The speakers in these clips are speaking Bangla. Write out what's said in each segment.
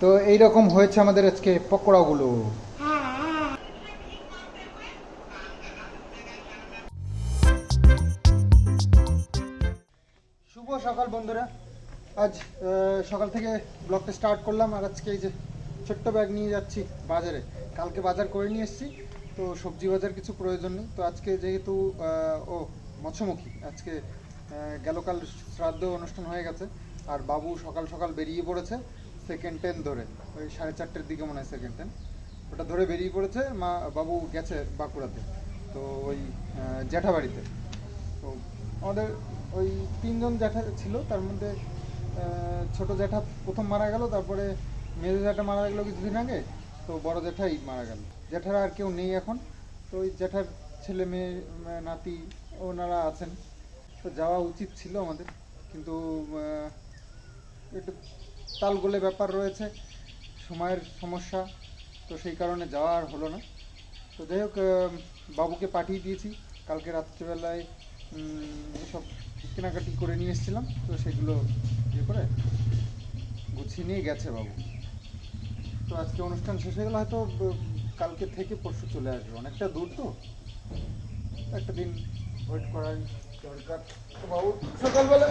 তো এইরকম হয়েছে আমাদের আজকে পকোড়াগুলো। শুভ সকাল বন্ধুরা। আজ সকাল থেকে ব্লগটা স্টার্ট করলাম আর আজকে এই যে ছোট্ট ব্যাগ নিয়ে যাচ্ছি বাজারে। কালকে বাজার করে নিয়ে এসেছি, তো সবজি বাজার কিছু প্রয়োজন নেই। তো আজকে যেহেতু ও মৎস্যমুখী, আজকে গেলকাল শ্রাদ্ধ অনুষ্ঠান হয়ে গেছে, আর বাবু সকাল সকাল বেরিয়ে পড়েছে সেকেন্ড টেন ধরে। ওই সাড়ে চারটের দিকে মনে হয় সেকেন্ড টেন ওটা ধরে বেরিয়ে পড়েছে, মা, বাবু গেছে বাঁকুড়াতে, তো ওই জ্যাঠাবাড়িতে। তো আমাদের ওই তিনজন জ্যাঠা ছিল, তার মধ্যে ছোট জ্যাঠা প্রথম মারা গেল, তারপরে মেজো জ্যাঠা মারা গেল কিছুদিন আগে, তো বড় জ্যাঠাই মারা গেল। জ্যাঠারা আর কেউ নেই এখন, তো ওই জ্যাঠার ছেলে মেয়ে নাতি, ওনারা আছেন। তো যাওয়া উচিত ছিল আমাদের। কিন্তু একটু তালগোলে ব্যাপার রয়েছে, সময়ের সমস্যা, তো সেই কারণে যাওয়া আর হলো না। তো যাই হোক বাবুকে পাঠিয়ে দিয়েছি। কালকে রাত্রিবেলায় এসব কেনাকাটি করে নিয়ে এসেছিলাম। তো সেগুলো ইয়ে করে গুছিয়ে নিয়ে গেছে বাবু। তো আজকে অনুষ্ঠান শেষ হয়ে গেলে হয়তো কালকে থেকে পরশু চলে আসবে। অনেকটা দূর তো। একটা দিন ওয়েট করাই। দরকার। তো বাবু, সকালবেলা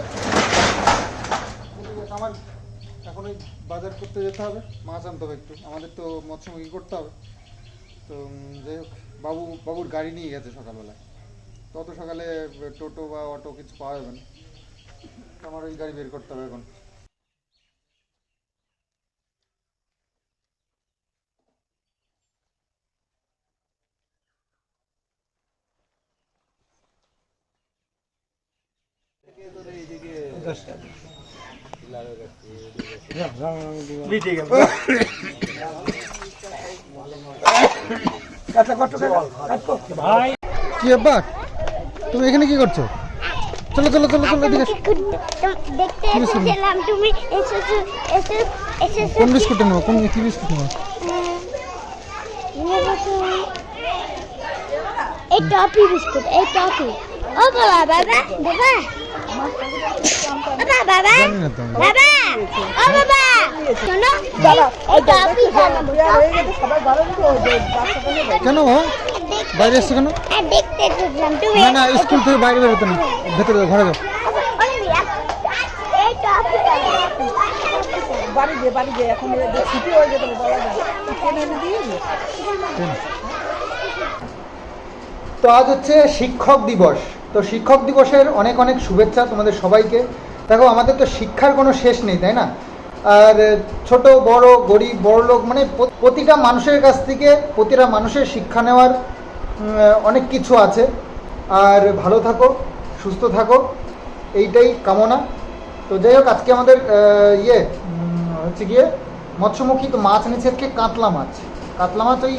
আমার এখন ওই বাজার করতে যেতে হবে, মাছ আনতে হবে একটু। আমাদের তো মৎস্যমুখী করতে হবে। তো যাই হোক, বাবু, বাবুর গাড়ি নিয়ে গেছে সকালবেলায় তত সকালে টোটো বা অটো কিছু পাওয়া যাবে না। আমার ওই গাড়ি বের করতে হবে এখন। কি তুমি এখানে কি করছ? চলো চলো চলো চলো এদিকে দেখতে এসেছিলাম তুমি এসেছ এসে এসেছ কোন বিস্কুট নেব? কোন কি বিস্কুট নেব? এই টপি বিস্কুট এই টপি ও বাবা বাবা বাবা বাবা বাবা। বাবা ও বাবা শোনো কেন বাইরে এসছো কেন? তুমি না না স্কুল থেকে বাইরে বেরোতে না। ভেতরে ঘরে যাও। বাড়ি দিয়ে বাড়ি দিয়ে এখন ছুটি হয়ে যেত বলা যায় ট্রেনে এনে দিয়ে দিই। তো আজ হচ্ছে শিক্ষক দিবস। তো শিক্ষক দিবসের অনেক অনেক শুভেচ্ছা তোমাদের সবাইকে। দেখো, আমাদের তো শিক্ষার কোনো শেষ নেই, তাই না? আর ছোট, বড়, গরিব বড় লোক মানে প্রতিটা মানুষের কাছ থেকে, প্রতিটা মানুষের শিক্ষা নেওয়ার অনেক কিছু আছে। আর ভালো থাকো, সুস্থ থাকো, এইটাই কামনা। তো যাই হোক, আজকে আমাদের ইয়ে হচ্ছে গিয়ে, মৎস্যমুখী তো মাছ এনেছে আজকে কাতলা মাছ। কাতলা মাছ ওই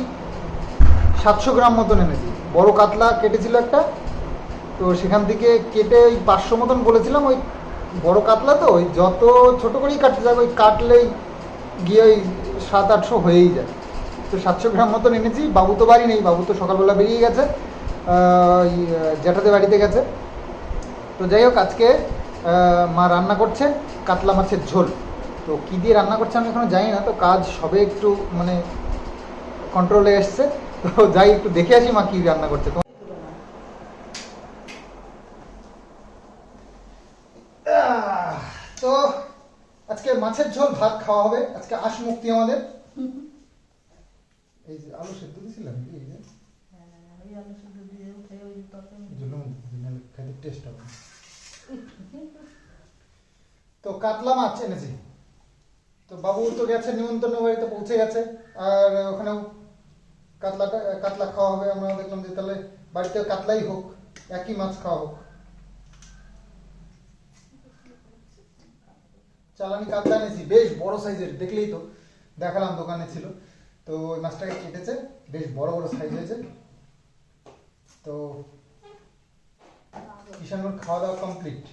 সাতশো গ্রাম মতন এনেছি। বড় কাতলা কেটেছিল একটা তো সেখান থেকে কেটে ওই পাঁচশো মতন বলেছিলাম ওই বড় কাতলা তো ওই যত ছোট করেই কাটতে যাবে ওই কাটলেই গিয়ে ওই সাত আটশো হয়েই যায়। তো সাতশো গ্রাম মতন এনেছি বাবু তো বাড়ি নেই বাবু তো সকালবেলা বেরিয়ে গেছে ওই, জ্যাঠাদের বাড়িতে গেছে। তো যাই হোক আজকে মা রান্না করছে কাতলা মাছের ঝোল। তো কী দিয়ে রান্না করছে আমি এখনও জানি না তো কাজ সবে একটু মানে কন্ট্রোলে এসছে। তো যাই একটু দেখে আসি মা কি রান্না করছে। তো আজকে মাছের ঝোল, ভাত খাওয়া হবে। আজকে আশ মুক্তি আমাদের। এই যে আলু সেদ্ধ দিয়েছিলাম কি? এই যে? টেস্ট হবে তো কাতলা মাছ এনেছি। তো বাবু তো গেছে, নিমন্ত্রণ বাড়িতে পৌঁছে গেছে। আর ওখানেও কাতলাটা, কাতলা খাওয়া হবে। আমরা দেখলাম যে তাহলে বাড়িতে কাতলাই হোক, একই মাছ খাওয়া হোক। চালানি কাতলা এনেছি, বেশ বড় সাইজের, দেখলেই তো দেখালাম দোকানে ছিল। তো ওই মাছটাকে কেটেছে, বেশ বড় বড় সাইজ হয়েছে। তো কিষানুর খাওয়া দাওয়া কমপ্লিট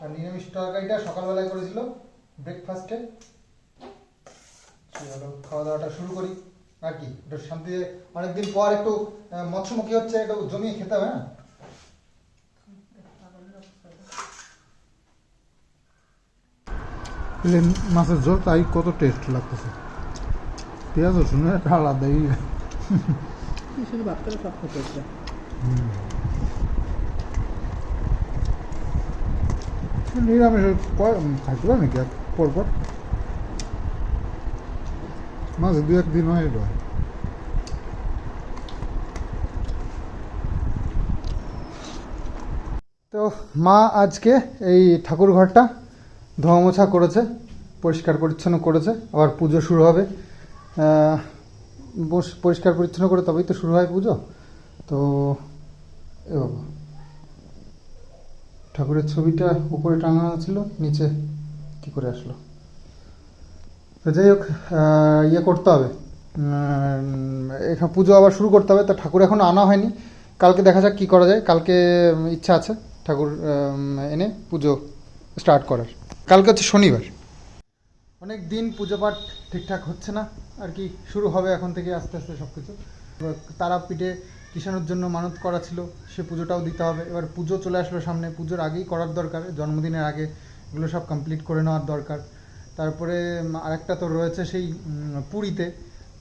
আর নিরামিষ তরকারিটা সকালবেলায় করেছিল ব্রেকফাস্টে চলো, খাওয়া দাওয়াটা শুরু করি। আর কি, একটু শান্তিতে অনেকদিন পর একটু মৎস্যমুখী হচ্ছে, একটু জমিয়ে খেতে হবে না প্লেন মাছের ঝোল তাই কত টেস্ট লাগতেছে। পেঁয়াজ রসুন একটা আলাদাই। শুধু ভাত করে সব খেতে নিরামিষ পারে নাকি এক পর পর মাঝে দু একদিন হয় এটা তো মা আজকে এই ঠাকুর ঘরটা ধোয়া মোছা করেছে, পরিষ্কার পরিচ্ছন্ন করেছে, আবার পুজো শুরু হবে। পরিষ্কার পরিচ্ছন্ন করে তবেই তো শুরু হয় পুজো। তো, এ বাবা। ঠাকুরের ছবিটা উপরে টাঙানো ছিল, নিচে কি করে আসলো? তো যাই হোক ইয়ে করতে হবে। এখানে পুজো আবার শুরু করতে হবে, তো ঠাকুর এখনও আনা হয়নি। কালকে দেখা যাক কি করা যায়। কালকে ইচ্ছা আছে ঠাকুর এনে পুজো স্টার্ট করার। কালকে হচ্ছে শনিবার। অনেক দিন পুজো পাঠ ঠিকঠাক হচ্ছে না, আর কি শুরু হবে এখন থেকে আস্তে আস্তে সব কিছু তারাপীঠে কিষাণের জন্য মানত করা ছিল, সে পুজোটাও দিতে হবে। এবার পুজো চলে আসলো সামনে, পুজোর আগেই করার দরকার, জন্মদিনের আগে এগুলো সব কমপ্লিট করে নেওয়ার দরকার। তারপরে আরেকটা তো রয়েছে সেই পুরীতে,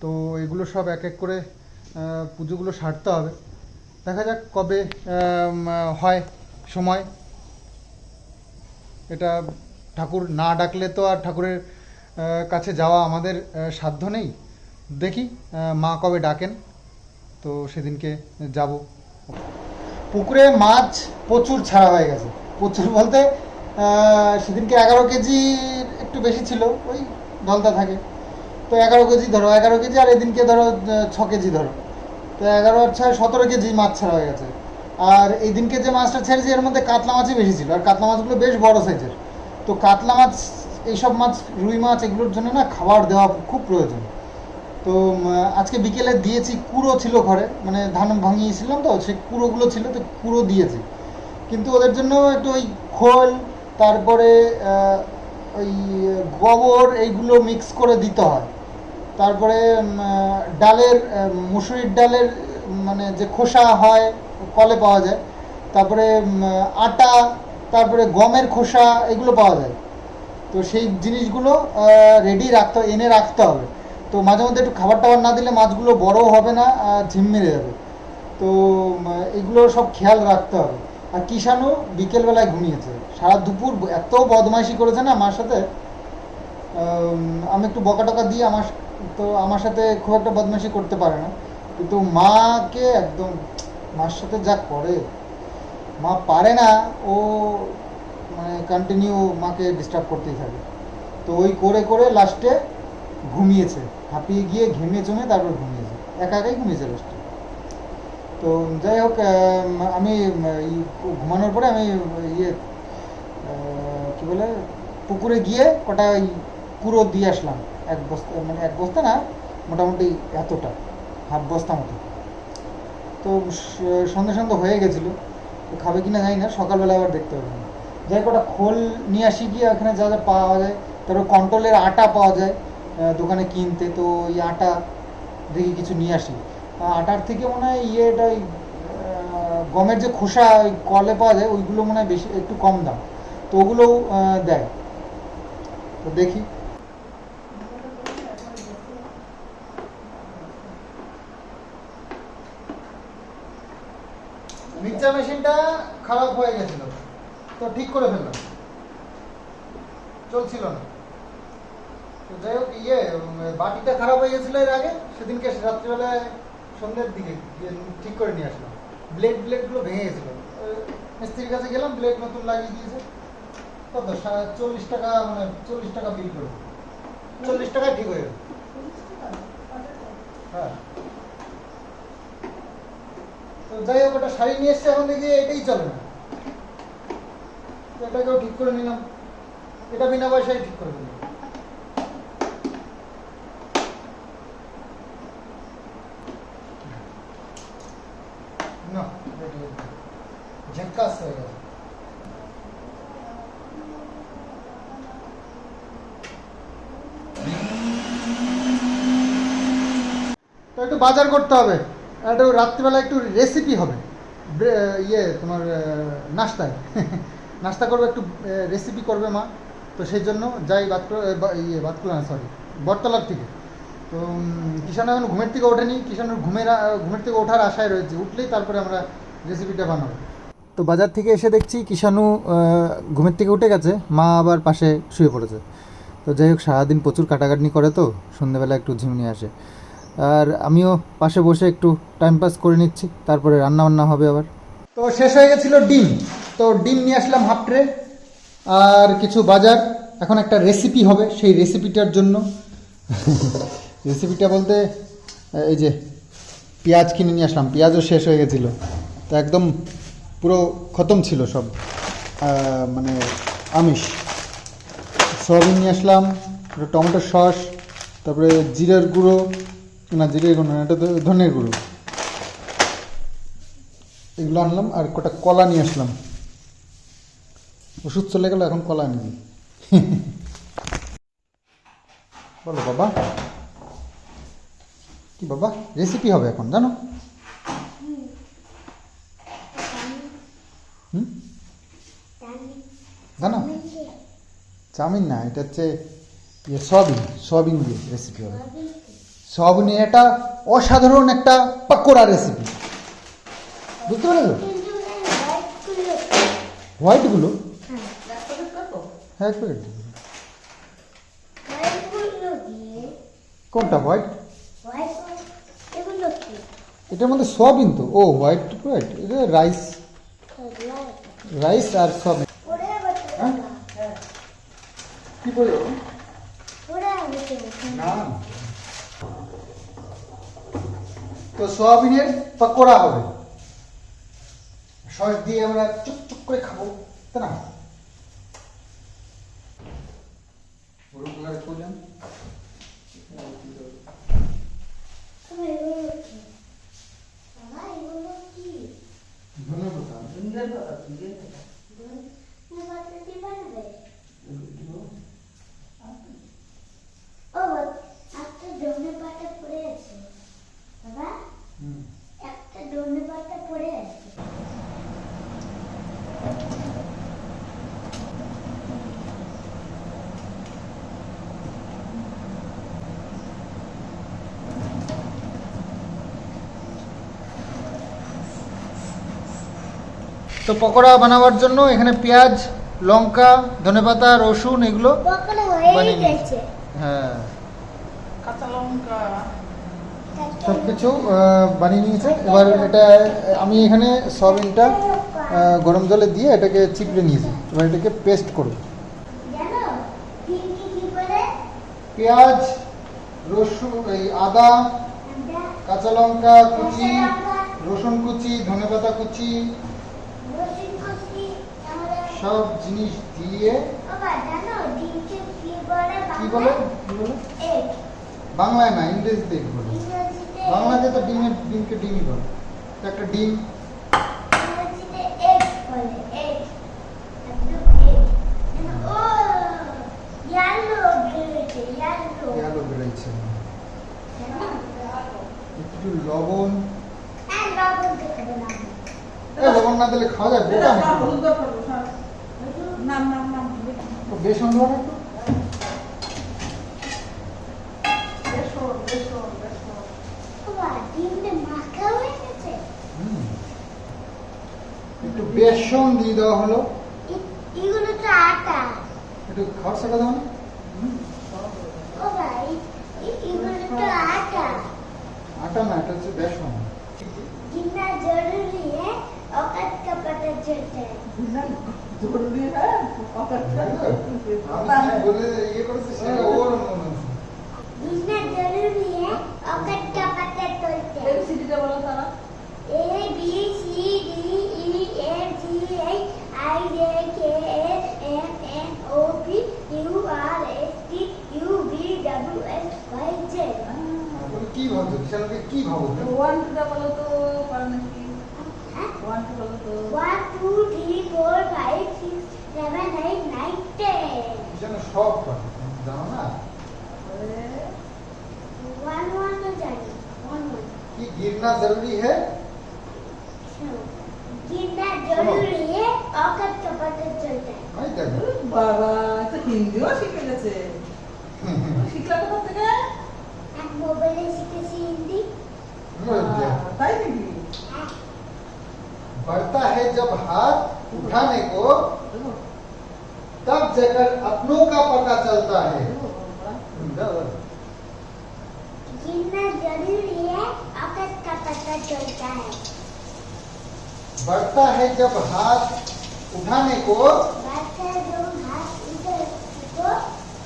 তো এগুলো সব এক এক করে পুজোগুলো সারতে হবে। দেখা যাক কবে হয় সময়। এটা ঠাকুর না ডাকলে তো আর ঠাকুরের কাছে যাওয়া আমাদের সাধ্য নেই। দেখি মা কবে ডাকেন। তো সেদিনকে যাব। পুকুরে মাছ প্রচুর ছাড়া হয়ে গেছে। প্রচুর বলতে সেদিনকে এগারো কেজি একটু বেশি ছিল, ওই দলতা থাকে। তো এগারো কেজি ধরো, এগারো কেজি আর এদিনকে ধরো ছ কেজি ধরো। তো এগারো আর ছয়, সতেরো কেজি মাছ ছাড়া হয়ে গেছে। আর এই দিনকে যে মাছটা ছেড়েছি, এর মধ্যে কাতলা মাছই বেশি ছিল। আর কাতলা মাছগুলো বেশ বড় সাইজের তো কাতলা মাছ, এইসব মাছ, রুই মাছ এগুলোর জন্য না খাবার দেওয়া খুব প্রয়োজন। তো আজকে বিকেলে দিয়েছি, কুড়ো ছিল ঘরে মানে ধান ভাঙিয়েছিলাম তো, সেই কুড়োগুলো ছিল, তো কুড়ো দিয়েছি। কিন্তু ওদের জন্য একটু ওই খোল, তারপরে ওই গোবর এইগুলো মিক্স করে দিতে হয়। তারপরে ডালের মুসুরির ডালের মানে যে খোসা হয়, কলে পাওয়া যায়। তারপরে আটা তারপরে গমের খোসা, এগুলো পাওয়া যায়। তো সেই জিনিসগুলো রেডি রাখতে, এনে রাখতে হবে। তো মাঝে মধ্যে একটু খাবার টাবার না দিলে মাছগুলো বড় হবে না, আর ঝিম মেরে যাবে। তো এগুলো সব খেয়াল রাখতে হবে। আর কিষানও বিকেলবেলায় ঘুমিয়েছে। সারা দুপুর এত বদমাইশি করেছে না আমার সাথে। আমি একটু বকা টকা দিয়ে আমার তো আমার সাথে খুব একটা বদমাইশি করতে পারে না। কিন্তু মাকে একদম, মার সাথে যা করে। মা পারে না, ও মানে কন্টিনিউ মাকে ডিস্টার্ব করতেই থাকে। তো ওই করে করে লাস্টে ঘুমিয়েছে। হাঁপিয়ে গিয়ে ঘেমে চমে তারপর ঘুমিয়েছে। একা একাই ঘুমিয়েছে লাস্টে তো যাই হোক আমি ঘুমানোর পরে আমি ইয়ে কি বলে, পুকুরে গিয়ে কটা ওই কুড়ো দিয়ে আসলাম। এক বস্তা মানে এক বস্তা না, মোটামুটি এতটা, হাফ বস্তা মতো। তো সন্ধে সন্ধে হয়ে গেছিল। খাবে কিনা জানি না, সকালবেলা আবার দেখতে হবে। যাই কটা খোল নিয়ে আসি গিয়ে, ওখানে যা যা পাওয়া যায়। তারপর কন্ট্রোলের আটা পাওয়া যায় দোকানে কিনতে। তো ওই আটা দেখি কিছু নিয়ে আসি। আটার থেকে মনে হয় ইয়েটা ওই গমের যে খোসা ওই কলে পাওয়া যায়, ওইগুলো মনে হয় বেশি, একটু কম দাম। তো ওগুলোও দেয়। তো দেখি। মিক্সচার মেশিনটা খারাপ হয়ে গেছিল। তো ঠিক করে ফেললাম। চলছিল না। তো যাই হোক ইয়ে বাটিটা খারাপ হয়ে গেছিল এর আগে, সেদিনকে রাত্রিবেলায় সন্ধ্যের দিকে ঠিক করে নিয়ে আসলাম। ব্লেড ব্লেডগুলো ভেঙে গেছিল। মিস্ত্রির কাছে গেলাম ব্লেড নতুন লাগিয়ে দিয়েছে। কত চল্লিশ টাকা মানে চল্লিশ টাকা বিল করে চল্লিশ টাকায় ঠিক হয়ে গেল। হ্যাঁ। যাই হোক ওটা শাড়ি নিয়ে এসছে এখন দেখি, এটাই চলে না। এটাকেও ঠিক করে নিলাম। এটা বিনা পয়সায় ঠিক করে দিলাম না। ঝাক্কাস হয়ে গেছে। তো একটু বাজার করতে হবে। একটু রাত্রিবেলা একটু রেসিপি হবে। ইয়ে তোমার নাস্তায়। নাস্তা করবে একটু রেসিপি করবে মা। তো সেই জন্য যাই বাতকুলা ইয়ে বাতকুলা না সরি বটতলার থেকে তো কিষান এখন ঘুমের থেকে ওঠেনি। কিষানের ঘুমের ঘুমের থেকে ওঠার আশায় রয়েছে। উঠলেই তারপরে আমরা রেসিপিটা বানাবো। তো বাজার থেকে এসে দেখছি আহ, ঘুমের থেকে উঠে গেছে। মা আবার পাশে শুয়ে পড়েছে। তো যাই হোক সারাদিন প্রচুর কাটাকাটনি করে তো সন্ধ্যেবেলা একটু ঝিমনি আসে। আর আমিও পাশে বসে একটু টাইম পাস করে নিচ্ছি তারপরে রান্না বান্না হবে আবার। তো শেষ হয়ে গেছিল ডিম। তো ডিম নিয়ে আসলাম হাফ ট্রে আর কিছু বাজার। এখন একটা রেসিপি হবে সেই রেসিপিটার জন্য। রেসিপিটা বলতে এই যে পেঁয়াজ কিনে নিয়ে আসলাম পেঁয়াজও শেষ হয়ে গেছিল। তো একদম পুরো খতম ছিল সব মানে আমিষ। সয়াবিন নিয়ে আসলাম টমেটোর সস তারপরে জিরের গুঁড়ো না জিরের গুঁড়ো না এটা তো ধনের গুঁড়ো। এগুলো আনলাম আর কটা কলা নিয়ে আসলাম। ওষুধ চলে গেল এখন কলা নিবি বলো বাবা। কি বাবা? রেসিপি হবে এখন জানো? জানো? চাউমিন। না এটা হচ্ছে ইয়ে সয়াবিন সয়াবিন দিয়ে রেসিপি হবে। সয়াবিনের এটা অসাধারণ একটা পাকোড়া রেসিপি বুঝতে পারল হোয়াইটগুলো হ্যাঁ প্যাকেট কোনটা হোয়াইট এটার মধ্যে সয়াবিন তো। ও হোয়াইট হোয়াইট এটা রাইস রাইস আর সয়াবিন হ্যাঁ? কি বলল না। তো সয়াবিনের পকোড়া হবে। সস দিয়ে আমরা চুপ চুপ করে খাব তাই না হলুদ কালারে করলাম ধন্যবাদ ও একটা ধনে পাতা পড়ে আছে বাবা হুম। একটা ধনে পাতা পড়ে আছে তো পকোড়া বানাবার জন্য এখানে পেঁয়াজ লঙ্কা ধনেপাতা রসুন এগুলো বানিয়ে নিয়েছি। গেছে। হ্যাঁ। সব কিছু বানিয়ে নিয়েছে। এবার এটা আমি এখানে সয়াবিনটা গরম জলে দিয়ে এটাকে চিপড়ে নিয়েছি। এবার এটাকে পেস্ট করব। জানো পিঙ্কি কি করে? পেঁয়াজ রসুন এই আদা কাঁচা লঙ্কা কুচি রসুন কুচি ধনেপাতা কুচি সব জিনিস দিয়ে কি বলে? বাংলায়? কি বলে? এগ বাংলায় না ইংরেজিতে বলে। বাংলাতে তো ডিমের ডিমকে ডিমই বলে। তো একটা ডিম। একটু লবণ। আর লবণ না। দিলে খাওয়া যায় বোকা না, নাকি? হলুদ দরকার, হ্যাঁ। নাম নাম নাম তো বেসন দেবো না একটু বেসন বেসন বেসন বাবা ডিমটা মাখা হয়ে গেছে হুম। একটু বেসন দিয়ে দেওয়া হলো এ- এগুলো তো আটা একটু খাওয়ার সাথে দাও না বাবা এ- এ- এগুলো তো আটা আটা না এটা হচ্ছে বেসন जितना जरूरी है औकात का पता चलता है জরুরি হ্যাঁ আমি বলে ইয়ে করেছি সেটা ওর মনে হচ্ছে। जितना जरूरी है औकात का पता चलता है কি ভাবছ বিশালকে কি ভাবো ওয়ান টুটা বলো তো পারে নাকি? ওয়ান টু বলো তো One two seven eight nine ten বিশাল সব পারে জানো না one one तो जानी one one কি गिरना जरूरी है जितना जरूरी है औकात का पता चलता है ভাই দেখো বাবা তো হিন্দিও শিখে গেছে শিখলা কোথা থেকে এক মোবাইলে শিখেছি হিন্দি আহ, তাই নাকি बढ़ता है जब हाथ उठाने को तब जाकर अपनों का पता चलता है जीना जरूरी है औकात का पता चलता है बढ़ता है जब हाथ उठाने को बात का जो हाथ इधर को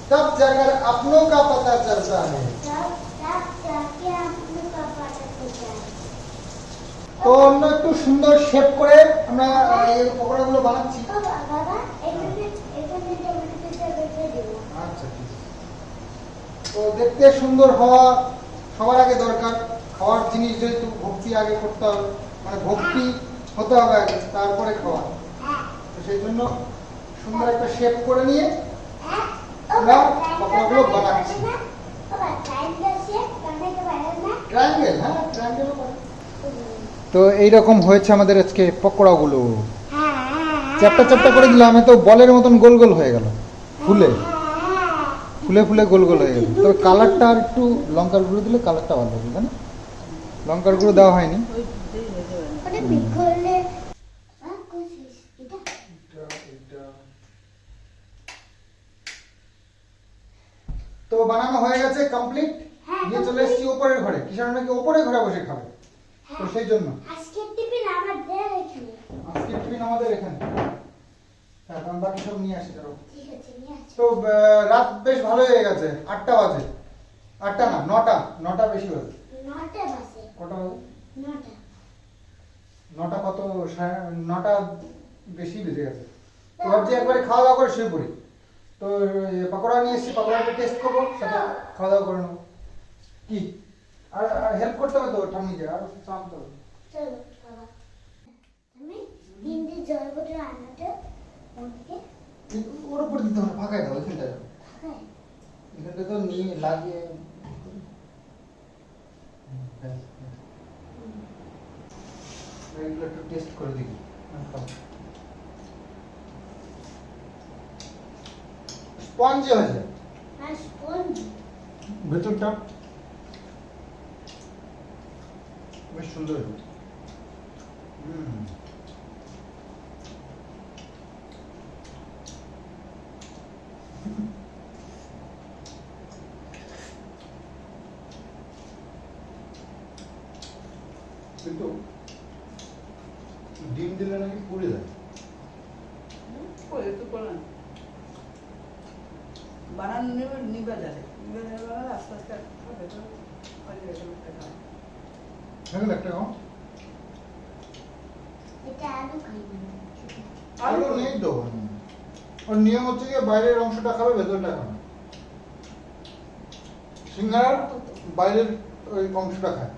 तब जाकर अपनों का पता चलता है तब तब जाके हम लोग का पता चलता है তো আমরা একটু সুন্দর শেপ করে আমরা এই পকোড়াগুলো বানাচ্ছি তো দেখতে সুন্দর হওয়া সবার আগে দরকার। খাওয়ার জিনিস যেহেতু ভক্তি আগে করতে হবে মানে ভক্তি হতে হবে আগে তারপরে খাওয়া। হ্যাঁ তো সেই জন্য সুন্দর একটা শেপ করে নিয়ে হ্যাঁ আমরা পকোড়াগুলো বানাচ্ছি। ট্রায়াঙ্গেল হ্যাঁ তো এইরকম হয়েছে আমাদের আজকে পকোড়াগুলো। হ্যাঁ চ্যাপটা চ্যাপটা করে দিলাম তো বলের মতন গোল গোল হয়ে গেল। ফুলে। ফুলে ফুলে গোল গোল হয়ে গেল তবে কালারটা আর একটু লঙ্কার গুঁড়ো দিলে কালারটা ভালো হবে তাই না লঙ্কার গুঁড়ো দেওয়া হয়নি। হয়ে হ্যাঁ এটা? তো বানানো হয়ে গেছে কমপ্লিট হ্যাঁ, নিয়ে চলে এসেছি ওপরের ঘরে। কিষান নাকি ওপরের ঘরে বসে খাবে? তো সেই জন্য। আজকের টিফিন আমার দেয় এখানে। আজকে টিফিন আমাদের এখানে। হ্যাঁ কারণ বাকি সব নিয়ে আসি ধরো। তো রাত বেশ ভালো হয়ে গেছে আটটা বাজে। আটটা না নটা নটা বেশি বাজে। কটা বাজে? নটা। কত নটা বেশি বেজে গেছে। তো ভাবছি একবারে খাওয়া দাওয়া করে শুয়ে পড়ি। তো পকোড়া নিয়ে এসেছি পকোড়াটা টেস্ট করব সাথে খাওয়া দাওয়া করে নেব। কি? আর হেল্প করতে হবে তো ঠাম্মিকে আর চাপতে হবে চলো বাবা। তুমি হিন্দি জল বোতল আনাতে ওর উপর দিতে হবে ফাঁকাই দাও এখানটায় হ্যাঁ এখানটা তো নিয়ে লাগিয়ে। এগুলো একটু টেস্ট করে দেখি। স্পঞ্জ হয়েছে আর ভেতরটা? বেশ সুন্দর। হুম কিন্তু ডিম দিলে নাকি পুড়ে যায় ওই একটু করলাম বানান নিবে নিবে আস্তে আস্তে এটা আলু খাই আলু নেই তো ওর নিয়ম হচ্ছে বাইরের অংশটা খাবে ভেতরটা খাবে। সিঙ্গার বাইরের ওই অংশটা খায়।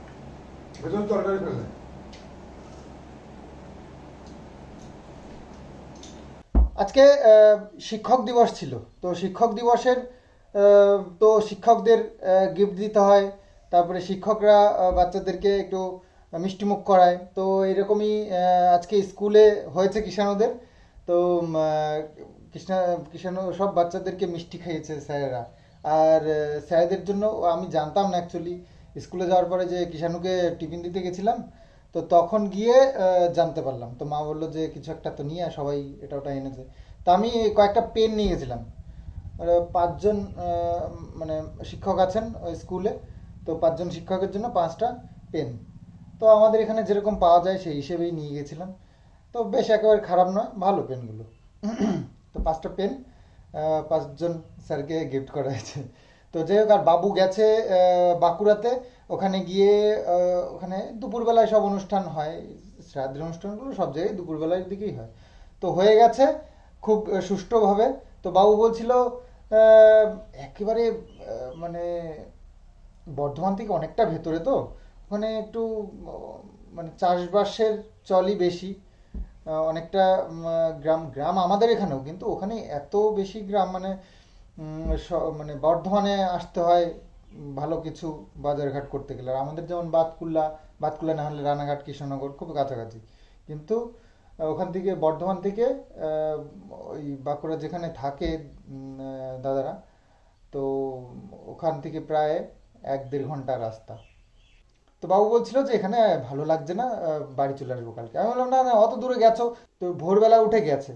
ভেতর তরকারি ফেলে আজকে আহ, শিক্ষক দিবস ছিল। তো শিক্ষক দিবসের তো শিক্ষকদের গিফট দিতে হয়। তারপরে শিক্ষকরা বাচ্চাদেরকে একটু মিষ্টিমুখ করায়। তো এরকমই আজকে স্কুলে হয়েছে কিষাণদের তো কৃষ্ণা কিষাণ সব বাচ্চাদেরকে মিষ্টি খাইয়েছে স্যারেরা। আর স্যারদের জন্য আমি জানতাম না অ্যাকচুয়ালি স্কুলে যাওয়ার পরে যে কিষাণুকে টিফিন দিতে গেছিলাম, তো তখন গিয়ে জানতে পারলাম। তো মা বলল যে, কিছু একটা তো নিয়ে সবাই এটা ওটা এনেছে। তো আমি কয়েকটা পেন নিয়ে গেছিলাম। পাঁচজন মানে শিক্ষক আছেন ওই স্কুলে। তো পাঁচজন শিক্ষকের জন্য পাঁচটা পেন তো আমাদের এখানে যেরকম পাওয়া যায় সেই হিসেবেই নিয়ে গেছিলাম। তো বেশ একেবারে খারাপ নয়, ভালো পেনগুলো তো পাঁচটা পেন পাঁচজন স্যারকে গিফট করা হয়েছে। তো যাই হোক, আর বাবু গেছে বাঁকুড়াতে। ওখানে গিয়ে ওখানে দুপুরবেলায় সব অনুষ্ঠান হয়। শ্রাদ্ধের অনুষ্ঠানগুলো সব জায়গায় দুপুরবেলার দিকেই হয়। তো হয়ে গেছে, খুব সুষ্ঠুভাবে তো বাবু বলছিল একেবারে মানে বর্ধমান থেকে অনেকটা ভেতরে তো, ওখানে একটু মানে চাষবাসের চলই বেশি অনেকটা গ্রাম গ্রাম আমাদের এখানেও, কিন্তু ওখানে এত বেশি গ্রাম মানে মানে বর্ধমানে আসতে হয় ভালো কিছু বাজারঘাট করতে গেলে। আর আমাদের যেমন বাতকুল্লা বাতকুল্লা না হলে রানাঘাট, কৃষ্ণনগর খুব কাছাকাছি। কিন্তু ওখান থেকে, বর্ধমান থেকে ওই বাঁকুড়া যেখানে থাকে দাদারা, তো ওখান থেকে প্রায় এক দেড় ঘণ্টা রাস্তা। তো বাবু বলছিল যে, এখানে ভালো লাগছে না বাড়ি চলে আসব কালকে। আমি বললাম, না না, অত দূরে গেছো, তো ভোরবেলা উঠে গেছে,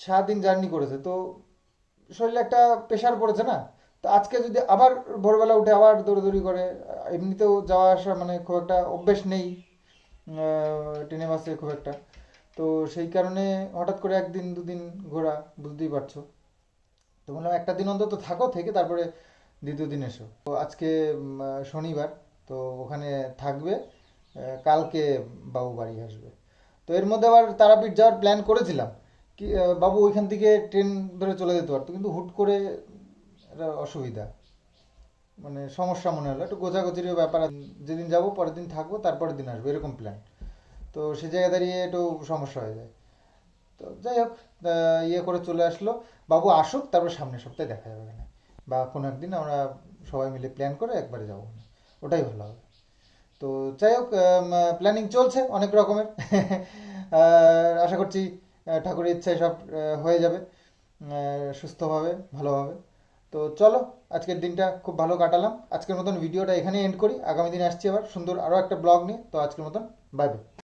সারাদিন জার্নি করেছে, তো শরীরে একটা প্রেশার পড়েছে না? তো আজকে যদি আবার ভোরবেলা উঠে আবার দৌড়াদৌড়ি করে এমনিতেও যাওয়া আসা মানে খুব একটা অভ্যেস নেই ট্রেনে, বাসে খুব একটা। তো সেই কারণে হঠাৎ করে একদিন দুদিন ঘোরা বুঝতেই পারছ। তো বললাম, একটা দিন অন্তত থাকো থেকে, তারপরে দ্বিতীয় দিন এসো। তো আজকে শনিবার, তো ওখানে থাকবে কালকে বাবু বাড়ি আসবে। তো এর মধ্যে আবার তারাপীঠ যাওয়ার প্ল্যান করেছিলাম, কি বাবু ওইখান থেকে ট্রেন ধরে চলে যেতে পারতো, কিন্তু হুট করে একটা অসুবিধা। মানে সমস্যা মনে হলো, একটু গোছাগুছির ব্যাপার। যেদিন যাব, পরের দিন থাকব, তারপরের দিন আসব, এরকম প্ল্যান তো সে জায়গায় দাঁড়িয়ে একটু সমস্যা হয়ে যায়। তো যাই হোক ইয়ে করে চলে আসলো। বাবু আসুক, তারপর সামনের সপ্তাহে দেখা যাবে এখানে। বা কোনো একদিন আমরা সবাই মিলে প্ল্যান করে একবারে যাব। ওটাই ভালো হবে। তো যাই হোক প্ল্যানিং চলছে অনেক রকমের। আশা করছি ঠাকুরের ইচ্ছায় সব হয়ে যাবে সুস্থভাবে, ভালোভাবে। তো চলো, আজকের দিনটা খুব ভালো কাটালাম। আজকের মতন ভিডিওটা এখানে এন্ড করি। আগামী দিনে আসছি আবার সুন্দর আরও একটা ব্লগ নিয়ে। তো আজকের মতন বাই বাই